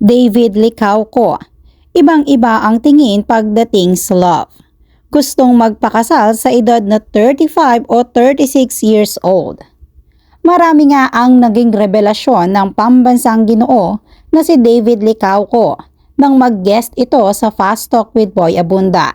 David Licauco. Ibang-iba ang tingin pagdating sa love. Gustong magpakasal sa edad na 35 o 36 years old. Marami nga ang naging revelasyon ng pambansang ginoo na si David Licauco nang mag-guest ito sa Fast Talk with Boy Abunda.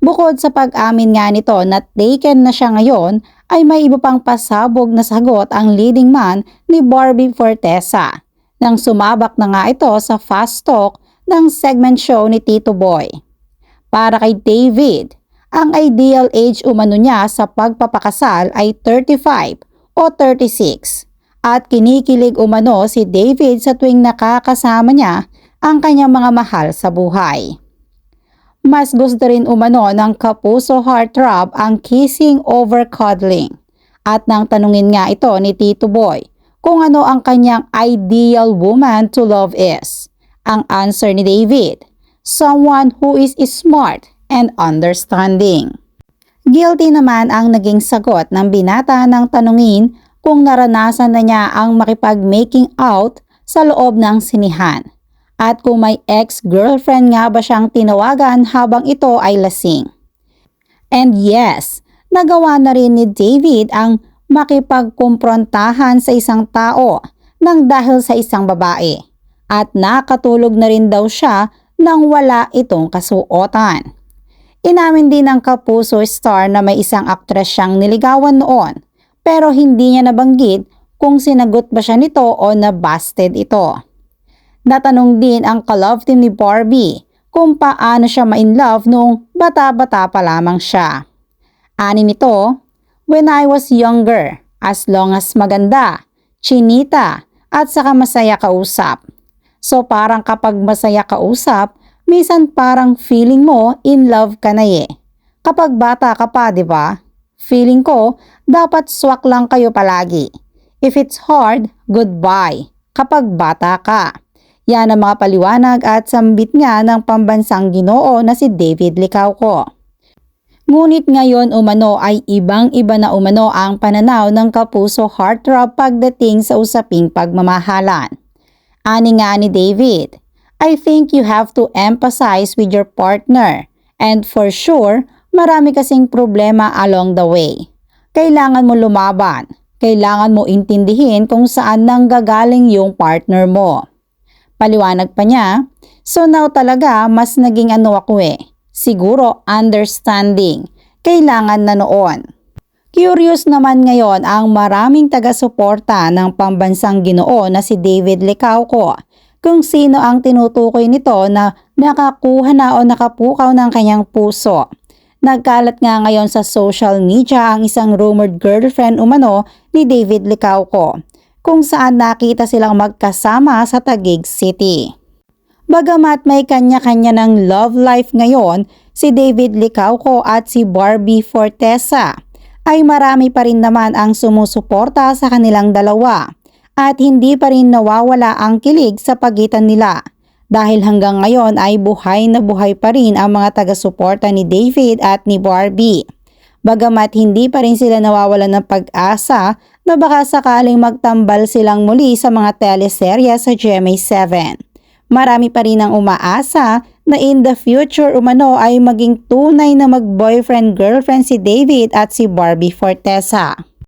Bukod sa pag-amin nga nito na taken na siya ngayon, ay may iba pang pasabog na sagot ang leading man ni Barbie Fortesa nang sumabak na nga ito sa Fast Talk ng segment show ni Tito Boy. Para kay David, ang ideal age umano niya sa pagpapakasal ay 35 o 36 at kinikilig umano si David sa tuwing nakakasama niya ang kanyang mga mahal sa buhay. Mas gusto rin umano ng kapuso heartthrob ang kissing over cuddling. At nang tanungin nga ito ni Tito Boy kung ano ang kanyang ideal woman to love is. Ang answer ni David, someone who is smart and understanding. Guilty naman ang naging sagot ng binata ng tanungin kung naranasan na niya ang makipag-making out sa loob ng sinihan at kung may ex-girlfriend nga ba siyang tinawagan habang ito ay lasing. And yes, nagawa na rin ni David ang makipagkumprontahan sa isang tao nang dahil sa isang babae at nakatulog na rin daw siya nang wala itong kasuotan. Inamin din ng kapuso star na may isang aktres siyang niligawan noon pero hindi niya nabanggit kung sinagot ba siya nito o nabasted ito. Natanong din ang ka-love team ni Barbie kung paano siya ma-in love nung bata-bata pa lamang siya. Ani nito, when I was younger, as long as maganda, chinita, at saka masaya kausap. So parang kapag masaya kausap, minsan parang feeling mo in love ka na eh. Kapag bata ka pa, di ba? Feeling ko, dapat swak lang kayo palagi. If it's hard, goodbye. Kapag bata ka. Yan ang mga paliwanag at sambit nga ng pambansang ginoo na si David Licauco. Ngunit ngayon umano ay ibang-iba na umano ang pananaw ng kapuso heartthrob pagdating sa usaping pagmamahalan. Ani nga ni David, I think you have to emphasize with your partner and for sure, marami kasing problema along the way. Kailangan mo lumaban, kailangan mo intindihin kung saan nanggagaling yung partner mo. Paliwanag pa niya, so now talaga mas naging ano ako eh. Siguro understanding. Kailangan na noon. Curious naman ngayon ang maraming taga-suporta ng pambansang ginoo na si David Licauco kung sino ang tinutukoy nito na nakakuha na o nakapukaw ng kanyang puso. Nagkalat nga ngayon sa social media ang isang rumored girlfriend umano ni David Licauco kung saan nakita silang magkasama sa Taguig City. Bagamat may kanya-kanya ng love life ngayon, si David Licauco at si Barbie Fortesa ay marami pa rin naman ang sumusuporta sa kanilang dalawa at hindi pa rin nawawala ang kilig sa pagitan nila dahil hanggang ngayon ay buhay na buhay pa rin ang mga taga-suporta ni David at ni Barbie. Bagamat hindi pa rin sila nawawalan ng pag-asa na baka sakaling magtambal silang muli sa mga teleserya sa GMA7. Marami pa rin ang umaasa na in the future umano ay maging tunay na mag-boyfriend-girlfriend si David at si Barbie Fortesa.